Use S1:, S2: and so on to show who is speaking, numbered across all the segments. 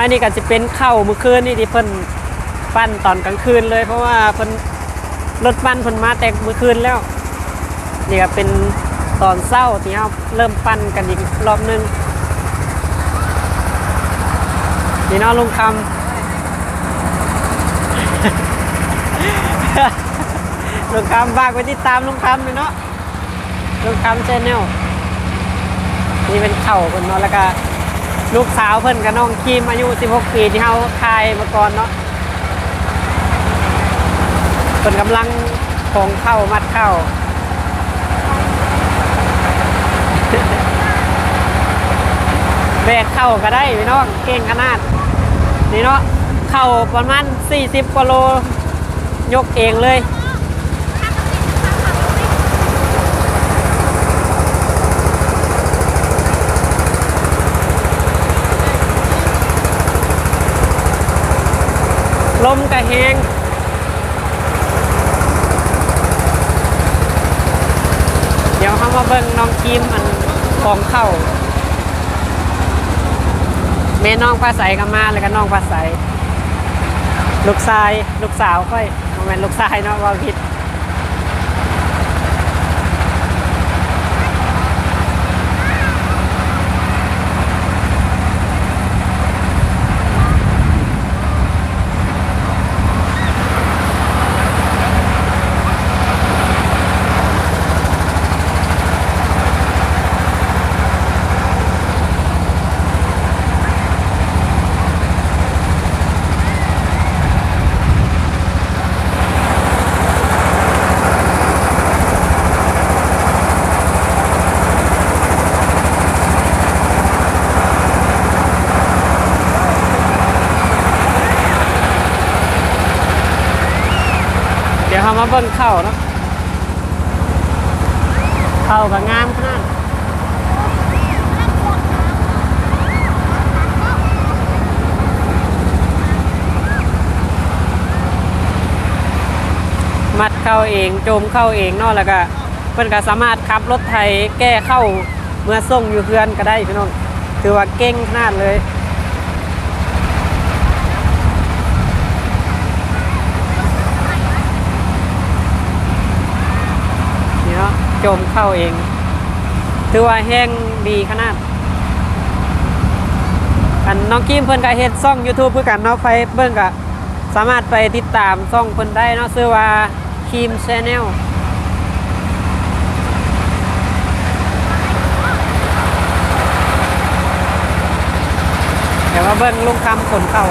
S1: อันนี้ก็จะเป็นเข้ามือคืนนี่ที่เพิ่นปั้นตอนกลางคืนเลย เพราะว่าเพิ่นรถปั้นเพิ่นมาแต่มือคืนแล้วนี่ก็เป็นตอนเช้าที่เราเริ่มปั้นกันอีกรอบนึงนี่เนาะลุงคำลุงคำฝากไปติดตามลุงคำเลยเนาะลุงคำชแนลนี่เป็นเข่าเพิ่นเนาะแล้วก็ ลูกสาวเพิ่นกับน้องคิมอายุ 16 ปีที่เฮาทายมาก่อนเนาะเพิ่นกำลังของเข้ามัดเข้าแบกเข้าก็ได้พี่น้องเก่งขนาด นี่เนาะเข้าประมาณ 40กว่าโล ยกเองเลย ล มกระเฮงเดี๋ยวเขามาเบิ่งน้องกิมอันของเข้าแม่น้องภาษาก็มาแล้วก็น้องภาษาลูกชายลูกสาวค่อยมันลูกชายเนาะว่าผิด มาเบิ่งเข้าเนาะเข้ากับงามขนาดมัดเข้าเองโจมเข้าเองนาะแล้วก็เพิ่อนก็สามารถขับรถไถแก้เข้าเมื่อส่งอยู่เพื่อนก็ได้พี่น้องถือว่าเก่งขนาดเลย นี่เนาะโจมเข้าเอง ถือว่าแห้งดีขนาด อันน้องกิมเพิ่นก็เฮ็ดช่อง YouTube เพื่อกันเนาะไปเบิ่งก็สามารถไปติดตามช่องเพิ่นได้เนาะชื่อว่าคิม Channel เดี๋ยวมาเบิ่งลุงคำขนเข้า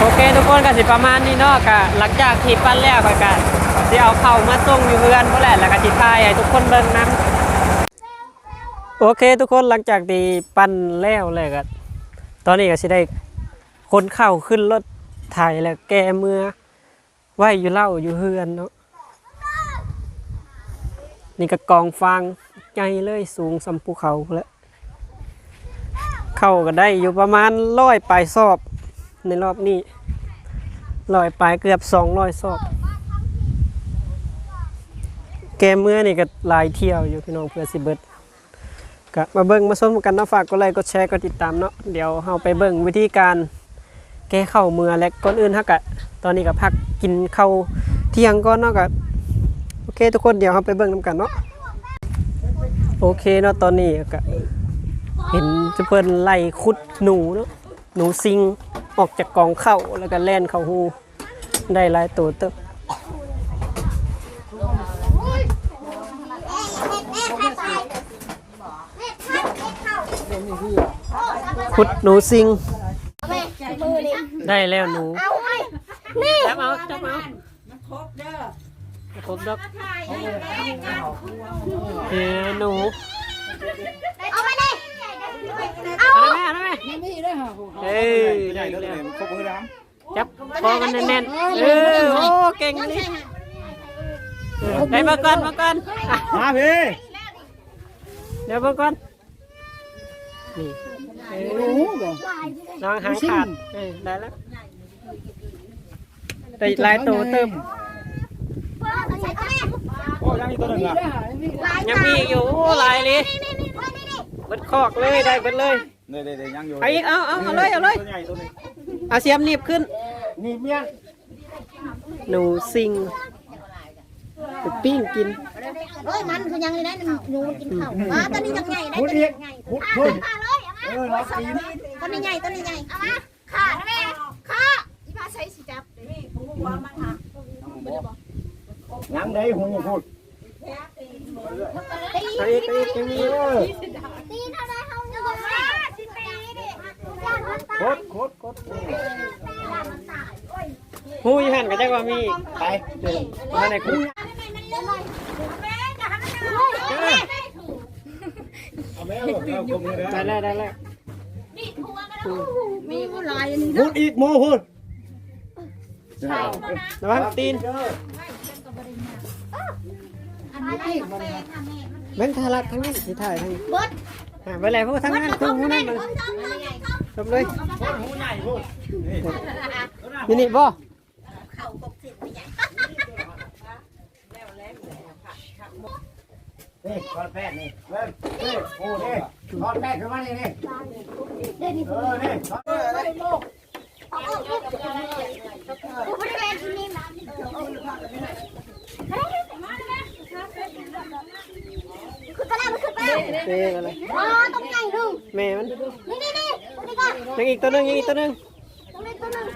S1: โอเคนก็สิประมาณนี้เนาะก็หลังจากที่ปั้นแล้วก็ก็สิเอาเข้ามาส่งอยู่เฮือนบ่แหละแล้วก็สิทายให้ทุกคนเบิ่งนํโอเค ทุกคนหลังจากที่ปั้นแล้วแล้วก็ตอนนี้ก็สิได้คนเข้าขึ้นรถไถแล้วแกเมื่อไว้อยู่เล่าอยู่เฮือนเนาะนี่ก็กองฟางใหญ่เลยสูงสำภูเขาแล้วเข้าก็ได้อยู่ประมาณร้อยปลายซอบในรอบนี้ ลอยไปเกือบสองร้อยศอกเกมเมื่อนี่ก็ลายเที่ยวอยู่พี่น้องเพื่อสิเบิดก็มาเบิ่งมาส้มกันนะฝากกดไลค์กดแชร์กดติดตามเนาะเดี๋ยวเราไปเบิ่งวิธีการแก้เข้าเมื่อและก่อนอื่นฮักกะตอนนี้ก็พักกินข้าวเที่ยงก่อนเนาะก็โอเคทุกคนเดี๋ยวเราไปเบิ่งนํกันเนาะโอเคเนาะตอนนี้ก็เห็นจะเพิ่นไล่ขุดหนูเนาะ หนูซิงออกจากกองเข้าแล้วก็แล่นเข้าหูได้หลายตัวเติบขุดหนูซิง
S2: มือนี่
S1: ได้แล้วหนู
S2: เอาไหมนี่
S1: จับเอาจับเอาครบเด้อครบเด้อเออหนู
S2: เอาไปเลย เอา
S1: เอาได้ไหมเอาได้ไหมเอ้ย
S3: ใหญ่ก็เลยครบมือน้
S1: จับคอกันแน่นๆเออโอ้เก่งนี่เออได้มาก่อนมาก่อนอะำ
S3: มาพี่
S1: เดี๋ยวมาก่อนนี่เอ
S3: โอ้
S1: อ
S3: โหบ่
S1: น้องหางขาดเออได้แล้วได้หลายตัวเติม
S4: โอ้ยังมีตัวหนึ่งอะ
S1: ยังมีอีกอยู่โอ้หลายเลย เบิดคอกเลยได้เบิดเลย
S4: เดี๋ยวเดี๋ยวยังอยู่
S1: เอาอีกเอาเอาเอาเลยเอาเลย
S4: ตัวใหญ่ตัวนี้
S1: เอาเสียมหนีบขึ้น
S4: นี่เมีย
S1: หนูซิงไปปิ้งกิน
S2: เฮ้ยมันคือยังไงนะหนูกินข้าวมาตอนนี้ยังไงได้
S4: พุด
S2: ตอน
S4: อี
S2: นี้
S4: ก
S2: ยังไง
S4: พุดพุด
S2: ขาเลยเอามา
S4: เออเราปีน
S2: ตอนนี้ใหญ่ตอนนี้ใหญ่เอามาขาแม่ขาอีพาใช้สิจับ
S4: ยังได้หูพุด
S2: ตี
S1: เอาอีกเอาอีกยังมี
S4: เออ
S2: ตีเท่าไรเขาจะบอกว่าสิตีดิ ย่านมันตาย
S4: พุดพุดพุด
S2: ย่านมันตาย
S1: หูยหันก็จะว่ามี
S4: ไป
S1: เดี๋ยวมาในคุก
S4: เอาแม่เอาเอากลมเลย
S1: ได้
S4: นะ
S1: แล้วได้แล้ว
S4: พุดอีกโมพุด
S1: ระวังตีนเบ้นทารัดทั้งนี้ที่ถ่ายทั้งนี้
S2: บด
S1: อ่าไปเลยพวกทั้งนั้นพวกทั้งนั้นมัน จบเลย
S4: หูใหญ่
S1: นี่บ่
S4: นี่ทอดแป้งนี่เริ่มนี่โอ้นี่ทอดแป้งขึ้นมานี่นี่เออนี่ทอด
S2: บริเวณที่นี่นะขึ้นไปแล้วมันขึ้นไปแล้ว
S1: เต้อะไร
S2: อ๋อตรงไหนดึง
S1: แม่มัน
S2: นี่นี่นี่ตรงนี้ก่อน
S1: ยังอีกตัวหนึงยังอีกตัวหนึง
S2: ตรงนี้ตัวหนึง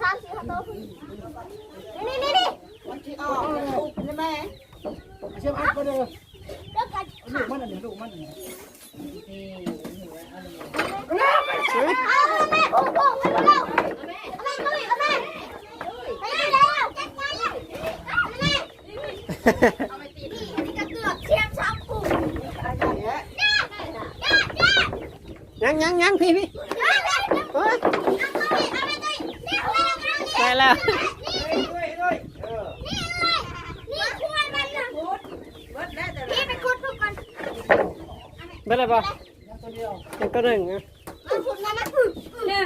S2: สามสี่ห้าตัวนี่นี่นี่
S3: เชื่อมอันก็เด้อ
S2: เดี๋ยวกัน
S3: ลูกมันอันนี้ลูกมันอันนี้
S2: เอาแม่โอ้โหไปแล้วเอาแม่เอาแม่เอาแม่ไปแล้วแจ็คไปแล้วเอาแม่ นี่กระเกือกเทียมชาวปู่
S1: ยังยังยังพี่พี่โอ้ยได้แล้ว
S2: นี่ไปขุดทุกคน
S1: ไปเลยป่ะยังตัวหนึ่งนะ
S2: มาขุดมามาขุดเนี่ย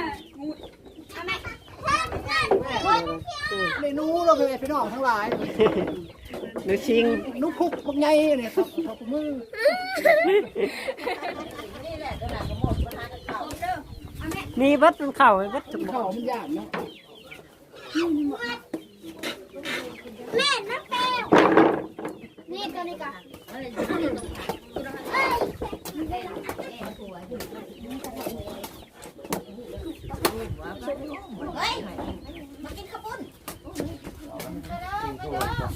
S2: เอาแม่ขุด
S3: เมนูเราเป็นพี่น้องทั้งหลาย
S1: หนูชิง
S3: นุกคุกพวกใหญ่เนี่ยครับครับมือ
S1: มีเบัดมันเข่าไอ้เบัดจะบอ
S3: ข้ากวมันยากเนาะ
S2: แม่น้ำเปลวนี่ตัวนี้ก่อนเฮ้ยมากินข้าวปุ้น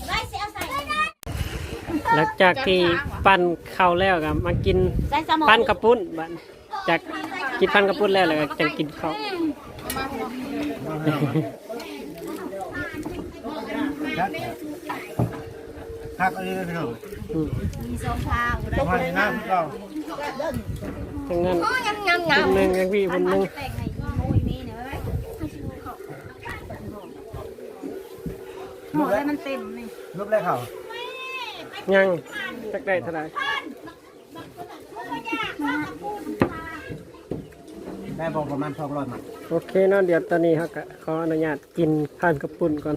S2: ไล่เสียใส่
S1: หลังจากที่ปั้นข้าวแล้วก็มากิน
S2: ใส่สมอง
S1: ปั้นกระปุ้นบัดจากกินปั้นกระปุ้นแล้วเลยจะกินข้าว
S4: หักอันนี้เลยพี่น้อง
S1: อืม
S4: มาในน้ำเรา
S1: ทั้งนั้น
S2: ยำยำย
S1: คนหนึ่งยังพี่คนหนึ่ง
S4: ลูกแรกมันเต็มนี่ลูกแรกเขา
S1: ยังจักได้เท่าไหร่
S4: แม่บอกประมาณสองร้อยหมัด
S1: โอเคเนาะเดี๋ยวตอนนี้เขาก็ขออนุญาตกินปั้นกระปุ้นก่อน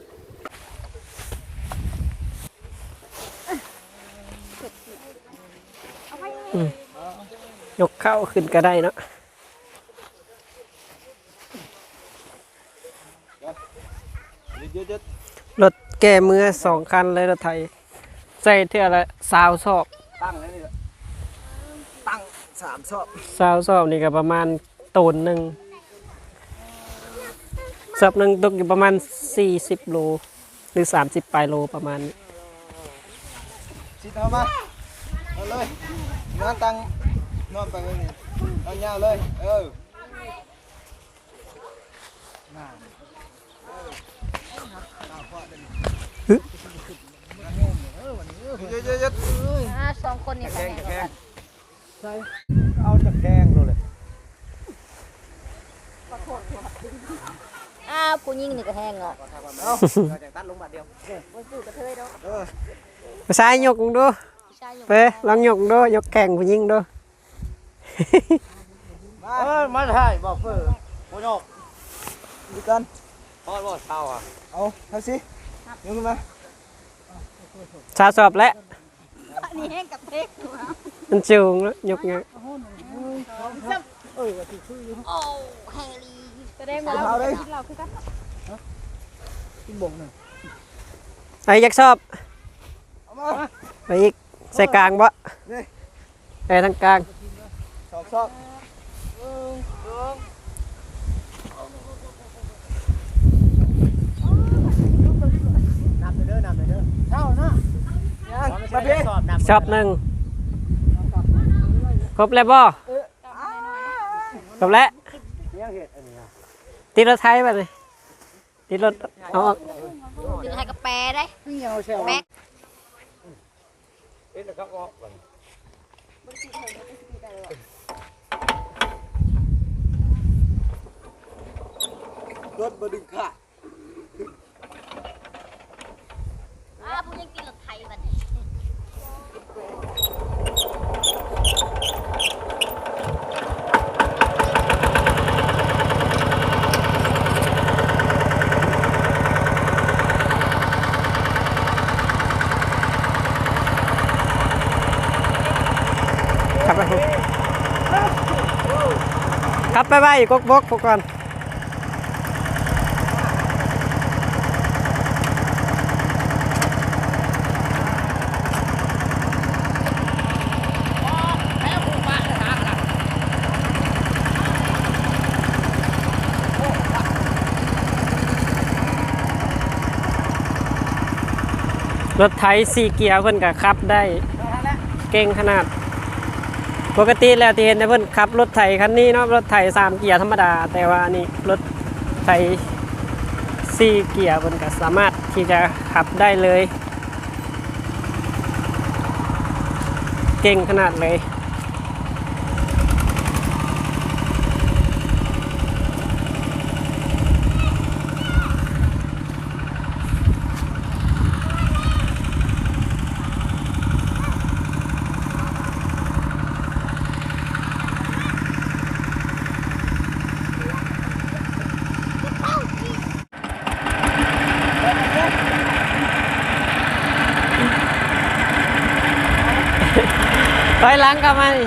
S1: อืมยกเข้าขึ้นก็ได้เนาะ
S4: เยอะ
S1: รถแก้มือสองคันเลยรถไทย ใส่เท่าละสาวสอบ
S4: ๆตั้งเลยนี่ตั้งสามชอบ
S1: สาวสอบนี่ก็ประมาณตูนหนึ่งสอบหนึ่งตกอยู่ประมาณ 40 โล หรือ 30ปลายโลประมาณนี้
S4: ชิดเอามาเอาเลยนอนตั้งนอนไปเลยนี่เอาเงาเลย เออ เยอะๆำ
S2: สองคนนี่
S4: ๆแก
S2: ใส่
S4: งแกงใส่เอาจากแกงเลย
S2: อ้าวกูยิงนี่ก็แห้งอะ
S4: เอาจากตัดลงบาทเดียว
S1: ภาษายยกมึงดู
S2: ชายอยู่
S1: ไปลองยกดูยกแข่งผู้หญิงดู
S4: เออมาถ่ายบอกเพื่อโมโยกดีกัน
S5: พอดบ่เท่าอะ
S4: เอาทักสิยกขึ้นมา
S1: ชาสอบแล้ว
S2: อันนี้แห้งกับเทกหัว
S1: มันจูงแล้วยกไง
S2: โอ้เฮลีแสดงว่า
S4: เอาเลย
S2: เราคือกัน
S3: กินบ่งหนึ่ง
S1: ไอ้ยักษ์ชอบ
S4: เอามา
S1: ไปอีกใส่กลางบ่
S4: นี่
S1: ไปทางกลาง
S4: สอบสอบ
S3: นับไปเด้อนับไป เด้อเท่านะ
S4: ยังมาพี่
S3: สอบนับ
S1: ชอบหนึ่งครบแล้วบ่ครบแล้ว
S3: ยังเห็ดอันนี้นะ
S1: ติดรถไทยไปเลยติดรถเอาออก
S2: ถึงให้กับแปรได้
S3: นี่เอาแซว
S2: แปร
S5: เอ็นนะครับออกก่อน
S4: รถบดึงขา
S2: อ่าผู้ ยังกินรถไทยบัดนี้
S1: ขับไปขับไปไปกกบกพวกก่อน รถไถสี่เกียร์เพิ่นก็ขับได้เก่งขนาด ปกติแล้วที่เห็นนะเพิ่นขับรถไถคันนี้เนาะรถไถสามเกียร์ธรรมดา แต่ว่านี่รถไถสี่เกียร์เพิ่นก็สามารถที่จะขับได้เลย เก่งขนาดเลย ถอยหลังกลับมานี่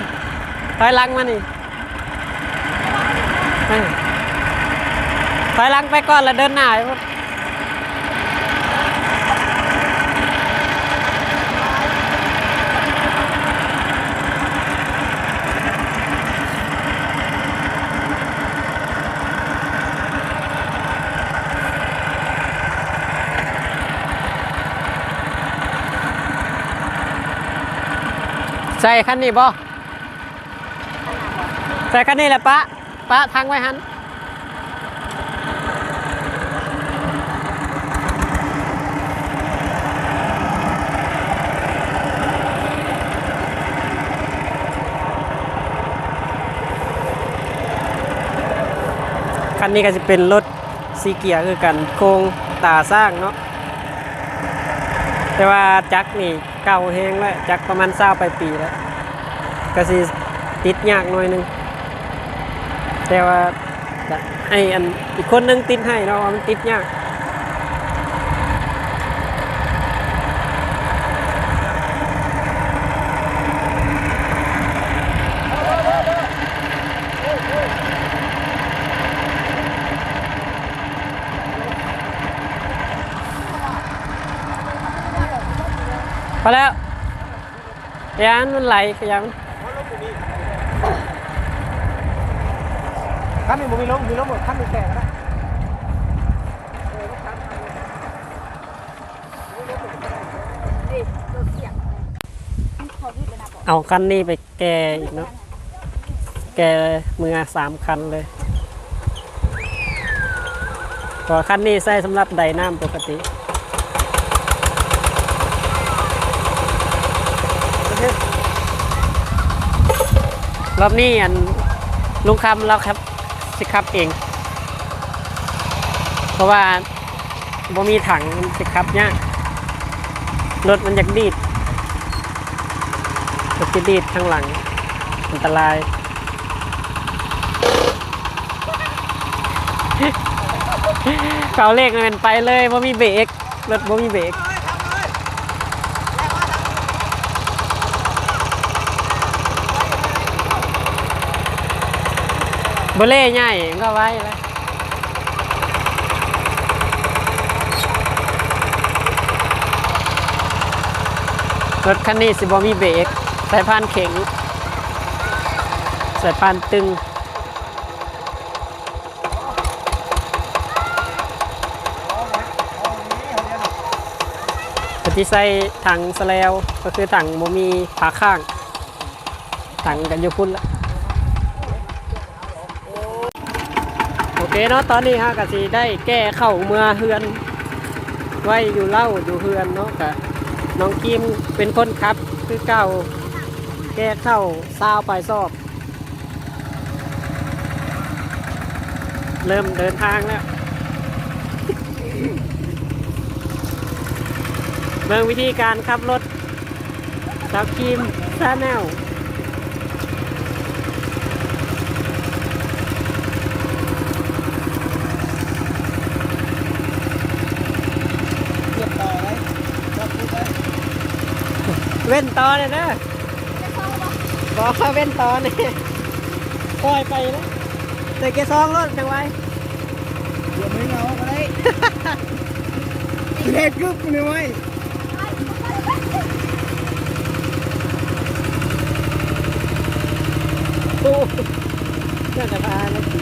S1: ถอยหลังมานี่ถอยหลังไปก่อนแล้วเดินหน้าไป ใส่คันนี้บ่ใส่คันนี้แหละปะปะทางไว้หันคันนี้ก็จะเป็นรถซีเกียร์คือกันโครงตาสร้างเนาะ แต่ว่าจักนี่เก่าแห้งแล้วจักประมาณเศร้าไปปีแล้วก็สิติดยากหน่อยหนึงแต่ว่าจะให้อันอีกคนนึงติดให้เนาะว่ามันติดยาก ยานมันไหลขยัน
S3: ขั้นนี้ผมมีล้มมีล้มหมดขั้นนี้แก่ก็ได้
S1: เอาคันนี้ไปแกอีกเนาะแกมือสามคันเลยเพอคันนี้ใส่สำหรับไดน้ำปกติ รอบนี้อันลุงคำเราครับสิครับเอง เพราะว่าบ่มีถังสิครับเนี่ยรถมันอยากดีดรถจะดีดข้างหลัง อันตรายเขาเลขมันไปเลยว่มีเบรกรถว่มีเบรก บเล่ใหญ่มันก็ไว้เลยรถคันนี้สิบ่มีเบรกสายพานเข็งสายพานตึงปฏิใส่ถังสแลวก็คือถังโมมีผาข้าง ถังกันอยู่พุ่นละโอ เคเนาะตอนนี้ฮะกะสีได้แก้เข้าเมื่อเฮือน ไว้อยู่เล่าอยู่เฮือนเนาะกะน้องกิมเป็นคนขับคือเก่าแก้เข้าซาวไปสอบ เริ่มเดินทางแล้วเบิ่งวิธีการขับรถสาวครีมซาแนล
S4: เรียบต่อเลยรับพูดเลย
S1: เว้นต่อเลยนะบอกเขาเว้นต่อเนี่ยปล่อยไปนะแต่เกซองรถจังไว้
S4: เดี๋ยวไม่เหงาก็ได้เด็กกึบนี่ไว้
S1: โอ้น่าจะพานะที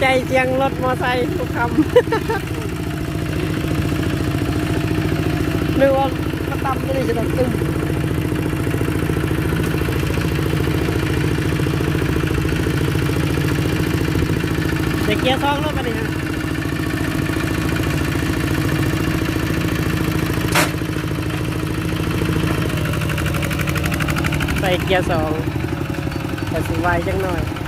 S1: ใจเสียงรถมอไซค์ทุกคำนึกว่ามาตำไม่ได้จะต้องตึ้มเด็กเกียร์ซองรถมาดิฮะใส่เกียร์สองแต่สิไวจังหน่อย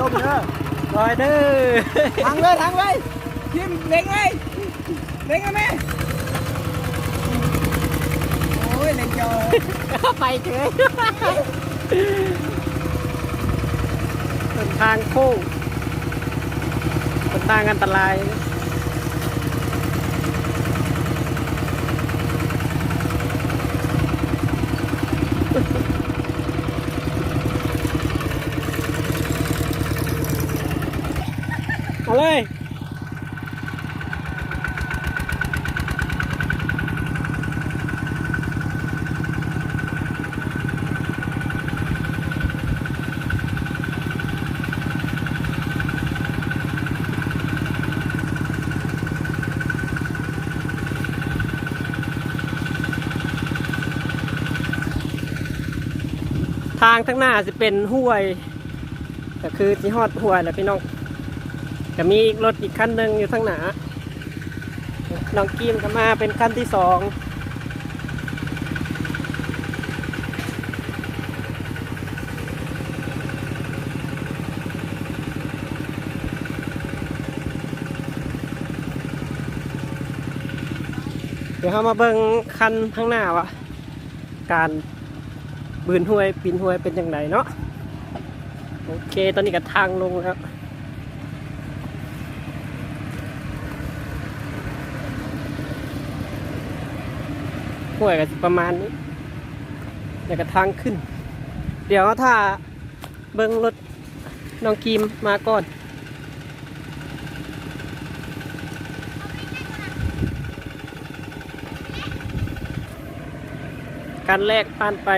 S1: ถอยลมเด้อถอยเด้อ
S4: ทางเลยทางเลยยิ้มเล็งเลยเล็งกันไหมโอ้ยเล็งจอ
S1: ไปเฉยเป็นทางโค้งเป็นทางอันตรายเอาเลย
S4: เทา
S1: งทั้งหน้าจะเป็นห้วย ก็คือที่ฮอดห้วยแหละพี่น้องจะมีรถอีกคันหนึ่งอยู่ทางหน้าน้องกีมก็มาเป็นคันที่สองเดี๋ยวเรามาเบิ่งคันข้างหน้าวะการ บืนห้วยปีนห้วยเป็นยังไงเนาะโอเค ตอนนี้ก็ทางลงแล้วห้วยก็ประมาณนี้แล้วก็ทางขึ้น เดี๋ยวถ้าเบิ้งรถน้องกีมมาก่อนการแรกผ่านไป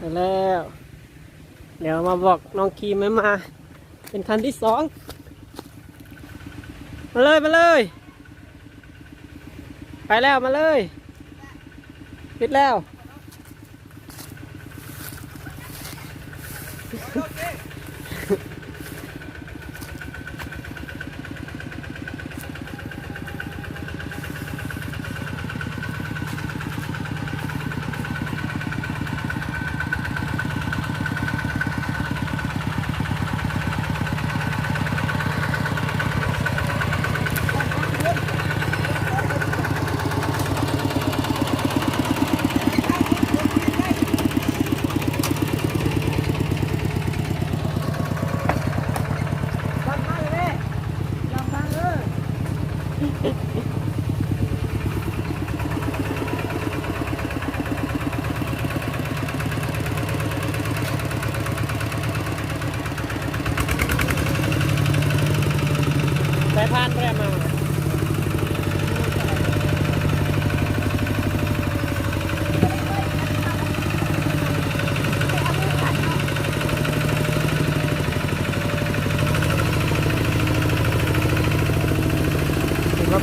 S1: มาแล้ว เดี๋ยวมาบอกน้องคีมไม่มา เป็นคันที่สอง มาเลย มาเลย ไปแล้วมาเลยปิดแล้ว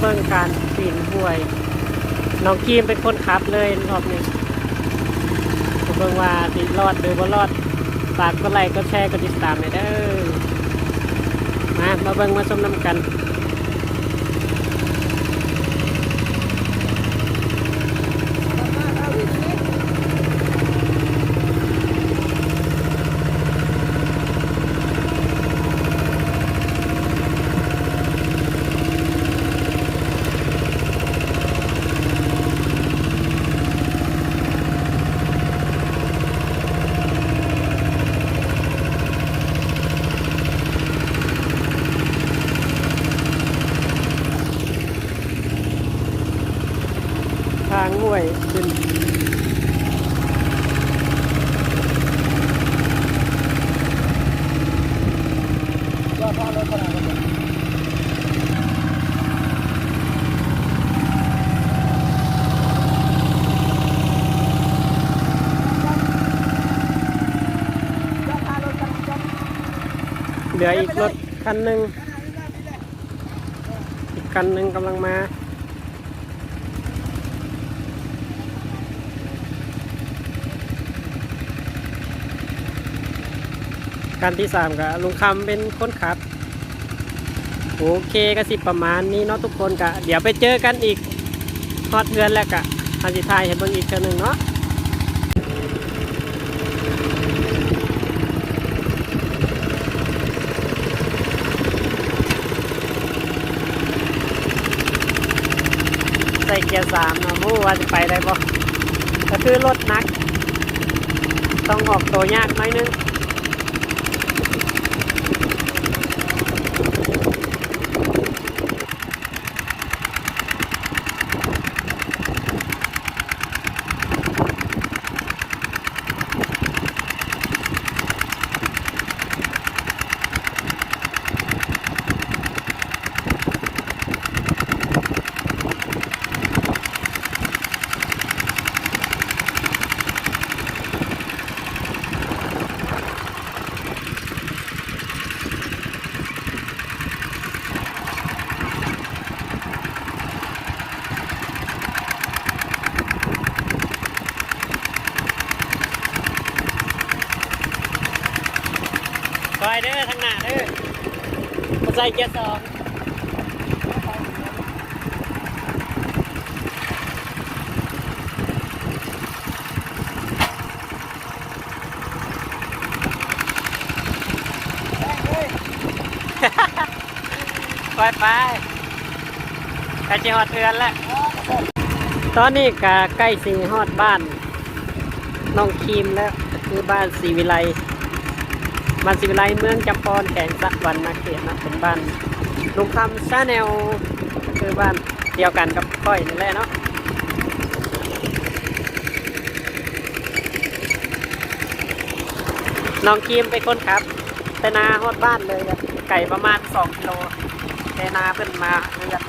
S1: บิ่งการปีนห้วย น้องกีมเป็นคนขับเลยรอบนี้ผมเบิ่งว่าติดรอดหรือบ่รอดฝากก็ไลค์ก็แชร์ก็ติดตามเลยเด้อมามาเบิ่งมาชมน้ำกัน ทางห้วยขึ้น
S4: ก็พอรถขนาดนั้น
S1: เห ลืออีกรถคันหนึ่งอีกคันหนึ่งกำลังมาคันที่สามกับลุงคำเป็นคนขับ โอเคก็สิประมาณนี้เนาะทุกคนกะเดี๋ยวไปเจอกันอีกฮอดเดือนแล้วกะอาสิทายเห็นบิ่งอีกเทือหนึ่งเนาะ ส่เกียร์สามนะมูว่าจะไปได้บ่ก็คือรถนัก ต้องออกตัวยากหน่อยนึง เกียร์สองไปไปใกล้จะหอดเทือนแล้ว ตอนนี้ก็ใกล้สิฮอดบ้าน น้องคีมแล้ว คือบ้านศรีวิไล บ้านศรีวิไลเมืองจำปอนแขวงสะหวันนาเขตนะเป็นบ้านลุงคำซาแนวก็คือบ้านเดียวกันกับก้อยนี่แหละเนาะน้องคีมเป็นคนขับ แต่นาฮอดบ้านเลยอะไก่ประมาณ2กิโลแต่นาเพิ่นมาเรียบ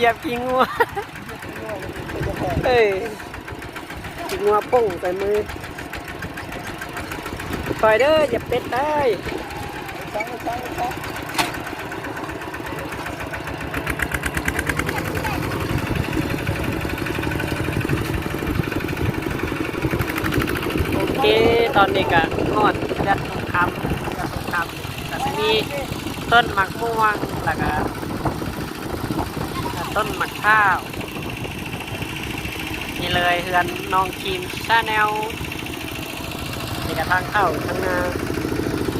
S1: กินงัวเหยียบกินงัวเอ้ยกินงัวป่งใส่มือปล่อยเด้ออย่าเป็ดได้โอเคตอนนี้ก็ทอดยัดสงครามยัดสงครามแต่จะมีต้นหมักม่วงแล้วก็ ต้นหมักข้าว นี่เลยเฮือนน้องครีมชาแนลนี่กระทางเข้าทางนา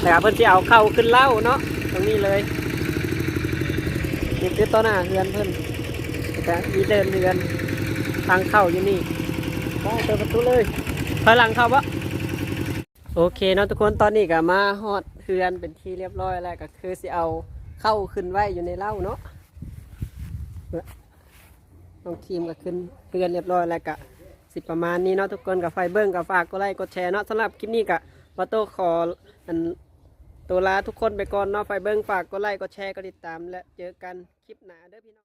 S1: แต่เพิ่อนที่เอาเข้าขึ้นเล่าเนาะตรงนี้เลยนี่คือต้นหน้าเฮือนเพิ่อนแต่มีเดินเฮือนทางเข้าอยู่นี่ได้เปิดประตูเลยถอยหลังเข้าปะโอเคเนาะทุกคนตอนนี้ก็มาฮอดเฮือนเป็นที่เรียบร้อยแล้วก็คือสิเอาเข้าขึ้นไว้อยู่ในเล่าเนาะ น้องทีมก็ขึ้นเพื่อนเรียบร้อยแล้วกะสิประมาณนี้เนาะทุกคนกับไฟเบิ้งกับฝากกดไลค์กดแชร์เนาะสำหรับคลิปนี้กะวัตโต้ขออันตัวลาทุกคนไปก่อนเนาะไฟเบิ้งฝากกดไลค์กดแชร์กดติดตาม และเจอกันคลิปหน้าเด้อพี่น้อง